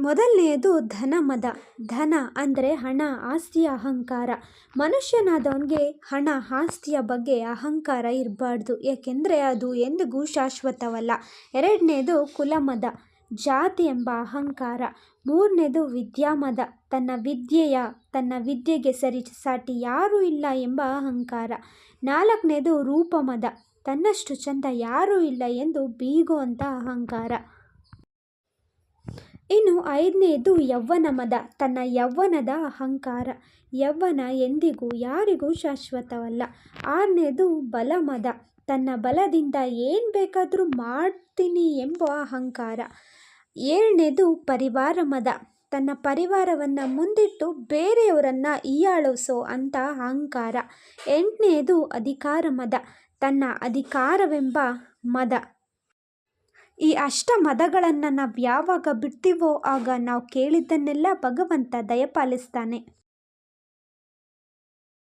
ಮೊದಲನೆಯದು ಧನ ಮದ ಧನ ಅಂದರೆ ಹಣ ಆಸ್ತಿಯ ಅಹಂಕಾರ. ಮನುಷ್ಯನಾದವನಿಗೆ ಹಣ, ಆಸ್ತಿಯ ಬಗ್ಗೆ ಅಹಂಕಾರ ಇರಬಾರ್ದು. ಏಕೆಂದರೆ ಅದು ಎಂದಿಗೂ ಶಾಶ್ವತವಲ್ಲ. ಎರಡನೇದು ಕುಲಮದ. ಜಾತಿ ಎಂಬ ಅಹಂಕಾರ. ಮೂರನೇದು ವಿದ್ಯಾಮದ. ತನ್ನ ವಿದ್ಯೆಯ, ತನ್ನ ವಿದ್ಯೆಗೆ ಸರಿ ಸಾಟಿ ಯಾರೂ ಇಲ್ಲ ಎಂಬ ಅಹಂಕಾರ. ನಾಲ್ಕನೇದು ರೂಪಮದ. ತನ್ನಷ್ಟು ಚಂದ ಯಾರೂ ಇಲ್ಲ ಎಂದು ಬೀಗುವಂಥ ಅಹಂಕಾರ. ಇನ್ನು ಐದನೇದು ಯೌವನ ಮದ, ತನ್ನ ಯೌವನದ ಅಹಂಕಾರ. ಯೌವನ ಎಂದಿಗೂ ಯಾರಿಗೂ ಶಾಶ್ವತವಲ್ಲ. ಆರನೇದು ಬಲಮದ ತನ್ನ ಬಲದಿಂದ ಏನು ಬೇಕಾದರೂ ಮಾಡ್ತೀನಿ ಎಂಬ ಅಹಂಕಾರ. ಏಳನೇದು ಪರಿವಾರ ಮದ, ತನ್ನ ಪರಿವಾರವನ್ನು ಮುಂದಿಟ್ಟು ಬೇರೆಯವರನ್ನು ಹೀಯಾಳಿಸೋ ಅಂತ ಅಹಂಕಾರ. ಎಂಟನೇದು ಅಧಿಕಾರ ಮದ, ತನ್ನ ಅಧಿಕಾರವೆಂಬ ಮದ. ಈ ಅಷ್ಟ ಮದಗಳನ್ನು ನಾವು ಯಾವಾಗ ಬಿಡ್ತೀವೋ ಆಗ ನಾವು ಕೇಳಿದ್ದನ್ನೆಲ್ಲ ಭಗವಂತ ದಯಪಾಲಿಸ್ತಾನೆ.